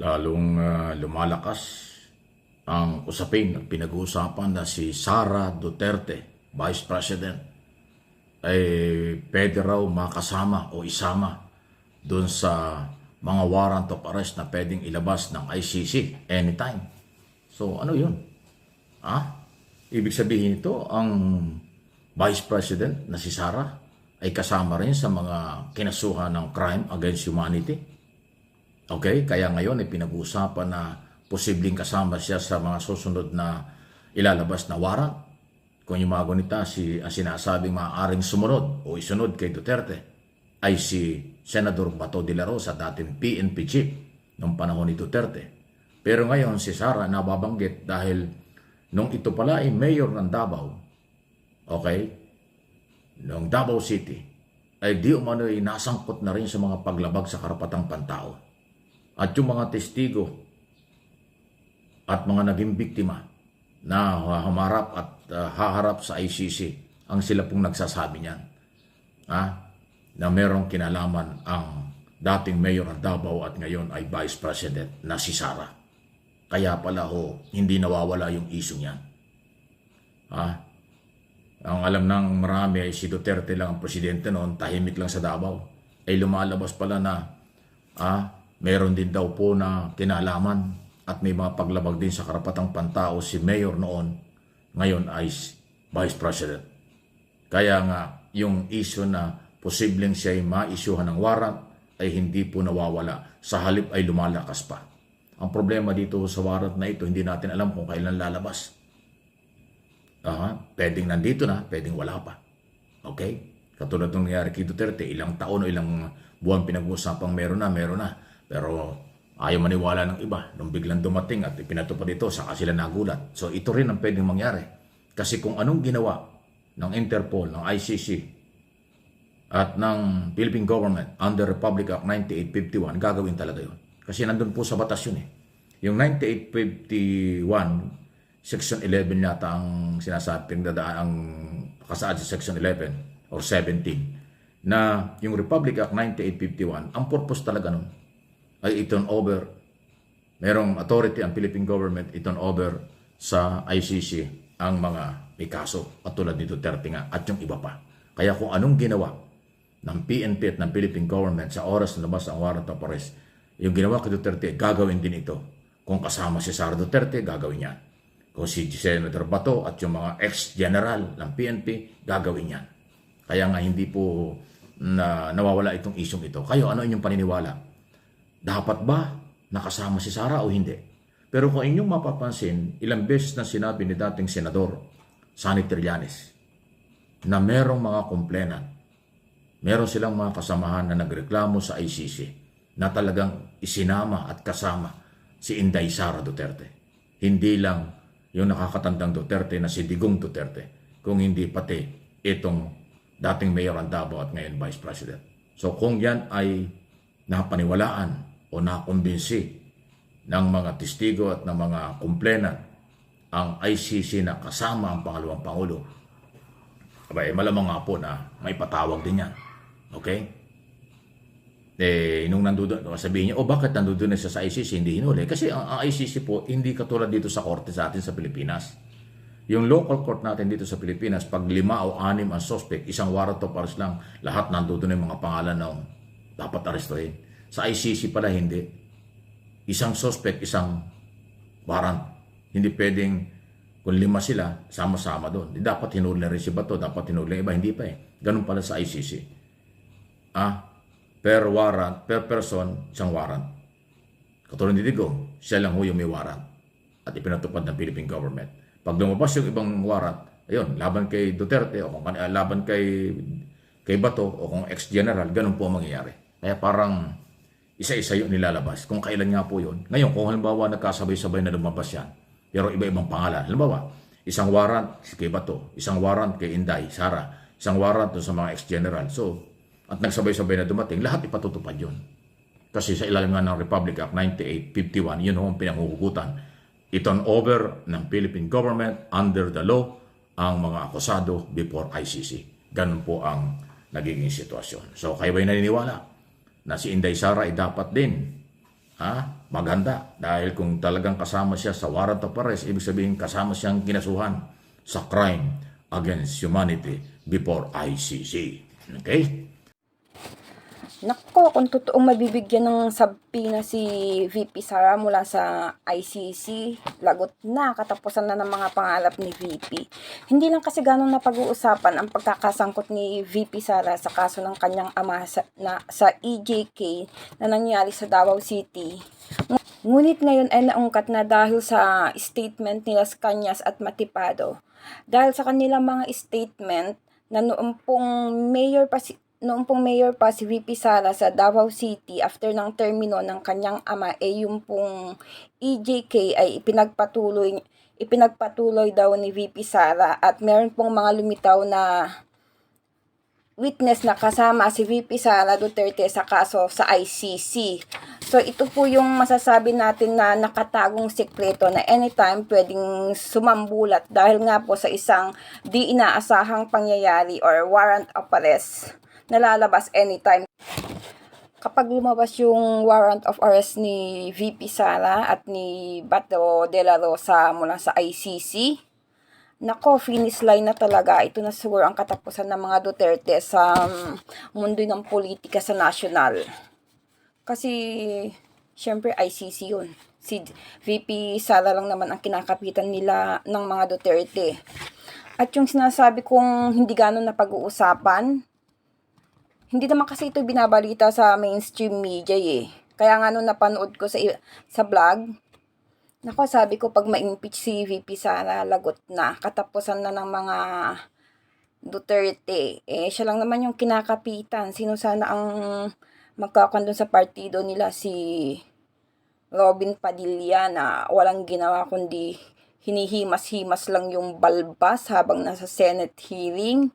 lalong ah, lumalakas ang usapin at pinag-uusapan na si Sara Duterte, Vice President, ay pwede raw makasama o isama doon sa mga warrant of arrest na pwedeng ilabas ng ICC anytime. So ano yun? Ha? Ibig sabihin ito, ang Vice President na si Sara ay kasama rin sa mga kinasuhan ng crime against humanity. Okay, kaya ngayon ay pinag-uusapan na posibleng kasama siya sa mga susunod na ilalabas na warrant. Kung yung mga gunita, si, ang sinasabing maaaring sumunod o isunod kay Duterte ay si Senador Bato de la Rosa, dating PNP chief noong panahon ni Duterte. Pero ngayon si Sara nababanggit dahil nung ito pala ay mayor ng Davao, okay, ng Davao City, ay di umano ay nasangkot na rin sa mga paglabag sa karapatang pantao. At yung mga testigo at mga naging biktima na humarap at uh, haharap sa ICC ang sila pong nagsasabi niyan. Ha? Na merong kinalaman ang dating mayor ng Davao at ngayon ay vice president na si Sara. Kaya pala ho, hindi nawawala yung issue niyan. Ha? Ang alam ng marami ay si Duterte lang ang presidente noon, tahimik lang sa Davao. Ay lumalabas pala na ah, meron din daw po na kinalaman at may mga paglabag din sa karapatang pantao si Mayor noon, ngayon ay Vice President. Kaya nga, yung issue na posibleng siya ay ma-issuehan ng warrant ay hindi po nawawala. Sa halip ay lumalakas pa. Ang problema dito sa warrant na ito, hindi natin alam kung kailan lalabas. Aha, pwedeng nandito na, pwedeng wala pa. Okay? Katulad ng nangyari kay Duterte, ilang taon o ilang buwan pinag-usapang meron na, meron na. Pero ayaw maniwala ng iba. Nung biglang dumating at ipinatupad ito, saka sila nagulat. So ito rin ang pwedeng mangyari. Kasi kung anong ginawa ng Interpol, ng ICC, at ng Philippine Government under Republic Act 9851, gagawin talaga yun. Kasi nandun po sa batas yun eh. Yung 9851, Section 11 yata ang sinasabing dadaan ang kasaad sa Section 11 or 17 na yung Republic Act 9851, ang purpose talaga nun ay iton over, merong authority ang Philippine government iton over sa ICC ang mga may kaso at tulad ni Duterte nga at yung iba pa. Kaya kung anong ginawa ng PNP at ng Philippine government sa oras na labas ang warrant of arrest, yung ginawa kay Duterte, gagawin din ito. Kung kasama si Sara Duterte, gagawin yan. Kung si Senator Bato at yung mga ex-general ng PNP, gagawin yan. Kaya nga hindi po na nawawala itong isyong ito. Kayo, ano inyong paniniwala? Dapat ba nakasama si Sara o hindi? Pero kung inyong mapapansin, ilang beses na sinabi ni dating Senador Sani Trillanes na merong mga komplainan, meron silang mga kasamahan na nagreklamo sa ICC na talagang isinama at kasama si Inday Sara Duterte. Hindi lang yung nakakatandang Duterte na si Digong Duterte, kung hindi pati itong dating mayor ng Davao at ngayon vice president. So kung yan ay napaniwalaan o nakumbinsi ng mga testigo at ng mga kumplena ang ICC na kasama ang pangalawang pangulo, abay, malamang nga po na may patawag din yan. Okay? Eh, nung nandoon, sabihin niya, oh bakit nandoon na siya sa ICC, hindi hinuli? Kasi ang, ang ICC po, hindi katulad dito sa korte sa atin sa Pilipinas. Yung local court natin dito sa Pilipinas, pag lima o anim ang suspect, isang warrant of arrest lang, lahat nandoon yung mga pangalan ng dapat arestuhin. Sa ICC pala hindi. Isang suspect, isang warrant. Hindi pwedeng kung lima sila, sama-sama doon. Dapat hinuli rin si Bato, dapat hinuli iba, hindi pa eh. Ganun pala sa ICC. Ah, per warrant, per person, isang warrant. Katulad ni Digong, siya lang ho yung may warrant at ipinatupad ng Philippine government. Pag lumabas yung ibang warrant, ayun, laban kay Duterte o kung uh, laban kay kay Bato o kung ex-general, ganun po ang mangyayari. Kaya parang isa-isa yung nilalabas. Kung kailan nga po yun. Ngayon, kung halimbawa nagkasabay-sabay na lumabas yan, pero iba-ibang pangalan. Halimbawa, isang warrant kay Bato, isang warrant kay Inday, Sara, isang warrant sa mga ex-general. So, at nagsabay-sabay na dumating, lahat ipatutupad yun. Kasi sa ilalim nga ng Republic Act 9851, yun ho ang pinanguhugutan. Iton over ng Philippine government under the law ang mga akusado before ICC. Ganun po ang nagiging sitwasyon. So kayo ba'y naniniwala na si Inday Sara ay dapat din ha, maganda. Dahil kung talagang kasama siya sa warrant of arrest, ibig sabihin kasama siyang kinasuhan sa crime against humanity before ICC. Okay? Nako, kung totoong mabibigyan ng sabpina si VP Sara mula sa ICC, lagot na, katapusan na ng mga pangalap ni VP. Hindi lang kasi ganong napag-uusapan ang pagkakasangkot ni VP Sara sa kaso ng kanyang ama sa, na, sa EJK na nangyari sa Davao City. Ngunit ngayon ay naungkat na dahil sa statement nila Kanyas at Matipado. Dahil sa kanilang mga statement na noong pong mayor pa si, noong pong mayor pa si VP Sara sa Davao City after ng termino ng kanyang ama eh yung pong EJK ay ipinagpatuloy ipinagpatuloy daw ni VP Sara at meron pong mga lumitaw na witness na kasama si VP Sara Duterte sa kaso sa ICC. So ito po yung masasabi natin na nakatagong sekreto na anytime pwedeng sumambulat dahil nga po sa isang di inaasahang pangyayari or warrant of arrest na lalabas anytime. Kapag lumabas yung warrant of arrest ni VP Sara at ni Bato de la Rosa mula sa ICC, Nako, finish line na talaga. Ito na siguro ang katapusan ng mga Duterte sa um, mundo ng politika sa national. Kasi, syempre, ICC yun. Si VP Sara lang naman ang kinakapitan nila ng mga Duterte. At yung sinasabi kong hindi ganon na pag-uusapan, hindi naman kasi ito binabalita sa mainstream media eh. Kaya nga nung napanood ko sa, sa vlog, Nako, sabi ko pag ma-impeach si VP Sara, lagot na. Katapusan na ng mga Duterte. Eh, siya lang naman yung kinakapitan. Sino sana ang magkakandun sa partido nila si Robin Padilla na walang ginawa kundi hinihimas-himas lang yung balbas habang nasa Senate hearing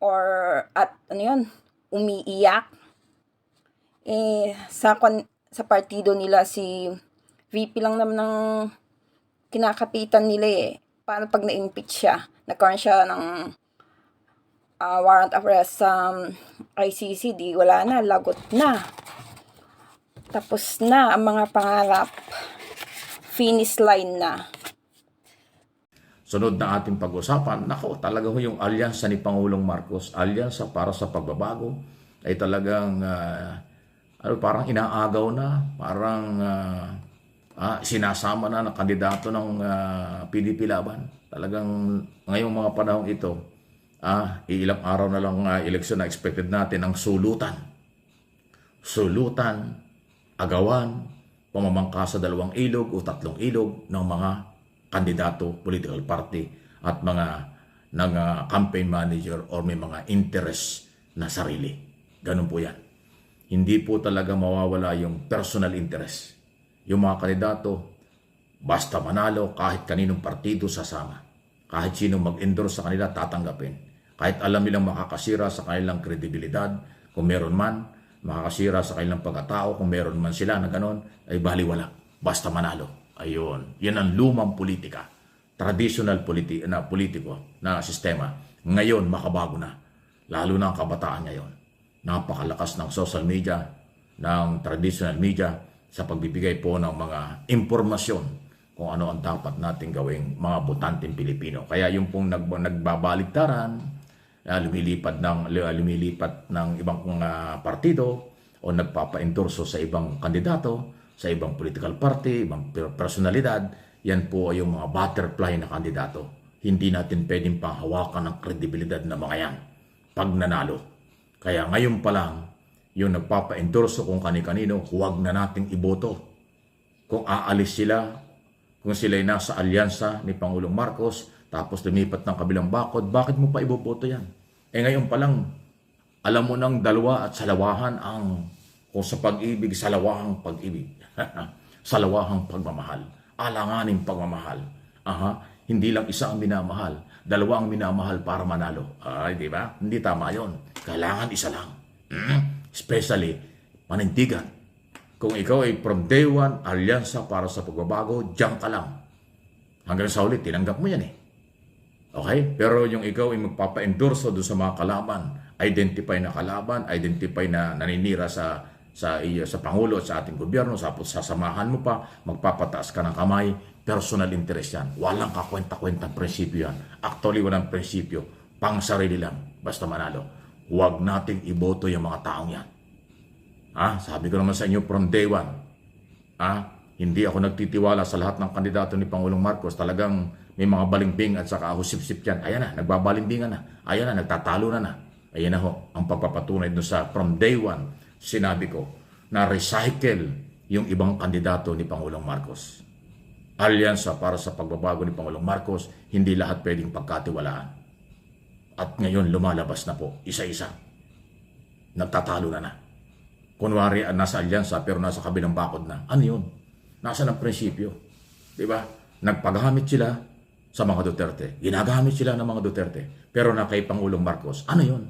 or at ano yun, umiiyak. Eh, sa, sa partido nila si VP lang naman ng kinakapitan nila eh. Paano pag na-impeach siya? Nagkaroon siya ng ah, warrant of arrest sa um, ICC, di wala na, lagot na. Tapos na ang mga pangarap. Finish line na. Sunod na ating pag-usapan, nako, talaga ho yung alyansa ni Pangulong Marcos, alyansa para sa pagbabago, ay talagang ah, ano, parang inaagaw na, parang ah, ah, sinasama na ng kandidato ng ah, PDP Laban. Talagang ngayong mga panahong ito, ah, ilang araw na lang uh, eleksyon na expected natin ang sulutan. Sulutan, agawan, pamamangka sa dalawang ilog o tatlong ilog ng mga kandidato, political party at mga ng ah, campaign manager or may mga interest na sarili. Ganun po yan. Hindi po talaga mawawala yung personal interest. Yung mga kandidato, basta manalo, kahit kaninong partido sasama. Kahit sino mag-endorse sa kanila, tatanggapin. Kahit alam nilang makakasira sa kanilang kredibilidad, kung meron man, makakasira sa kanilang pagkatao, kung meron man sila na ganon, ay baliwala. Basta manalo. Ayun. Yan ang lumang politika. Traditional politi na politiko na sistema. Ngayon, makabago na. Lalo na ang kabataan ngayon. Napakalakas ng social media, ng traditional media, sa pagbibigay po ng mga impormasyon kung ano ang dapat nating gawing mga botanteng Pilipino. Kaya yung pong nag, nagbabaligtaran, uh, lumilipad ng lumilipat ng ibang uh, partido o nagpapa-endorso sa ibang kandidato, sa ibang political party, ibang personalidad, yan po ay yung mga butterfly na kandidato. Hindi natin pwedeng panghawakan ng kredibilidad na mga yan pag nanalo. Kaya ngayon pa lang, yung nagpapa-endorso kung kani-kanino, huwag na nating iboto. Kung aalis sila, kung sila'y nasa alyansa ni Pangulong Marcos, tapos lumipat ng kabilang bakod, bakit mo pa iboboto yan? Eh ngayon pa lang, alam mo nang dalawa at salawahan ang, kung sa pag-ibig, salawahang pag-ibig. salawahang pagmamahal. Alanganing pagmamahal. Aha, hindi lang isa ang minamahal, dalawa ang minamahal para manalo. Ay, di ba? Hindi tama yon. Kailangan isa lang. Hmm? Especially, panindigan. Kung ikaw ay from day one, alyansa para sa pagbabago, diyan ka lang. Hanggang sa ulit, tinanggap mo yan eh. Okay? Pero yung ikaw ay magpapa-endorso doon sa mga kalaban, identify na kalaban, identify na naninira sa sa iyo sa pangulo sa ating gobyerno tapos sasamahan mo pa magpapataas ka ng kamay. Personal interest yan. Walang kakwenta-kwentang prinsipyo yan. Actually walang prinsipyo. Pang sarili lang basta manalo. Huwag nating iboto yung mga taong yan. Ha sabi ko naman sa inyo from day one. Ha hindi ako nagtitiwala sa lahat ng kandidato ni Pangulong Marcos. Talagang may mga balimbing at saka husip-sip yan ayan na nagbabalimbingan na. Ayan na nagtatalo na na. Ayan na ho ang pagpapatunay doon sa from day one sinabi ko na recycle yung ibang kandidato ni Pangulong Marcos. Alyansa para sa pagbabago ni Pangulong Marcos, hindi lahat pwedeng pagkatiwalaan. At ngayon lumalabas na po, isa-isa. Nagtatalo na na. Kunwari ah, nasa alyansa pero nasa kabilang bakod na. Ano yun? Nasa ng prinsipyo. Di ba? Nagpagamit sila sa mga Duterte. Ginagamit sila ng mga Duterte. Pero na kay Pangulong Marcos, ano yun?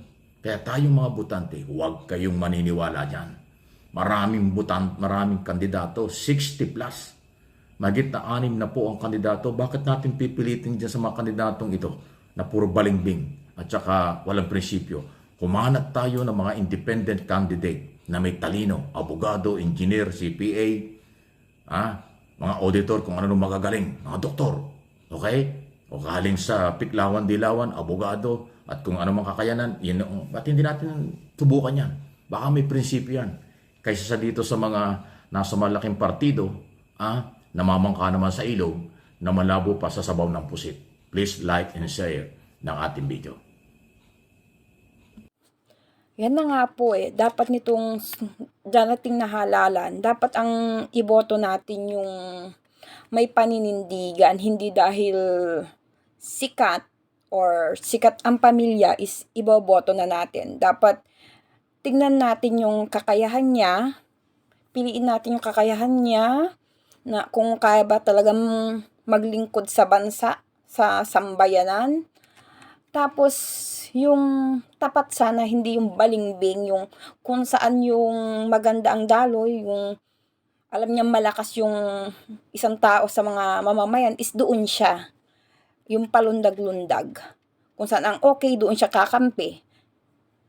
Kaya tayong mga butante, huwag kayong maniniwala dyan. Maraming butan, maraming kandidato, 60 plus. Magit na anim na po ang kandidato. Bakit natin pipilitin dyan sa mga kandidatong ito na puro balingbing at saka walang prinsipyo? Kumanat tayo ng mga independent candidate na may talino, abogado, engineer, CPA, ah, mga auditor kung ano magagaling, mga doktor. Okay? O galing sa Piklawan, Dilawan, abogado, at kung ano mang kakayanan, yun, ba't hindi natin subukan yan? Baka may prinsipyo yan. Kaysa sa dito sa mga nasa malaking partido, ah, namamangka naman sa ilog, na malabo pa sa sabaw ng pusit. Please like and share ng ating video. Yan na nga po eh. Dapat nitong darating na halalan, dapat ang iboto natin yung may paninindigan, hindi dahil sikat or sikat ang pamilya is iboboto na natin. Dapat tignan natin yung kakayahan niya, piliin natin yung kakayahan niya, na kung kaya ba talagang maglingkod sa bansa, sa sambayanan, tapos, yung tapat sana, hindi yung balingbing, yung kung saan yung maganda ang daloy, yung alam niya malakas yung isang tao sa mga mamamayan is doon siya. Yung palundag-lundag. Kung saan ang okay, doon siya kakampi.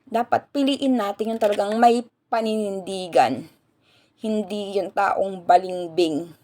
Dapat piliin natin yung talagang may paninindigan. Hindi yung taong balingbing.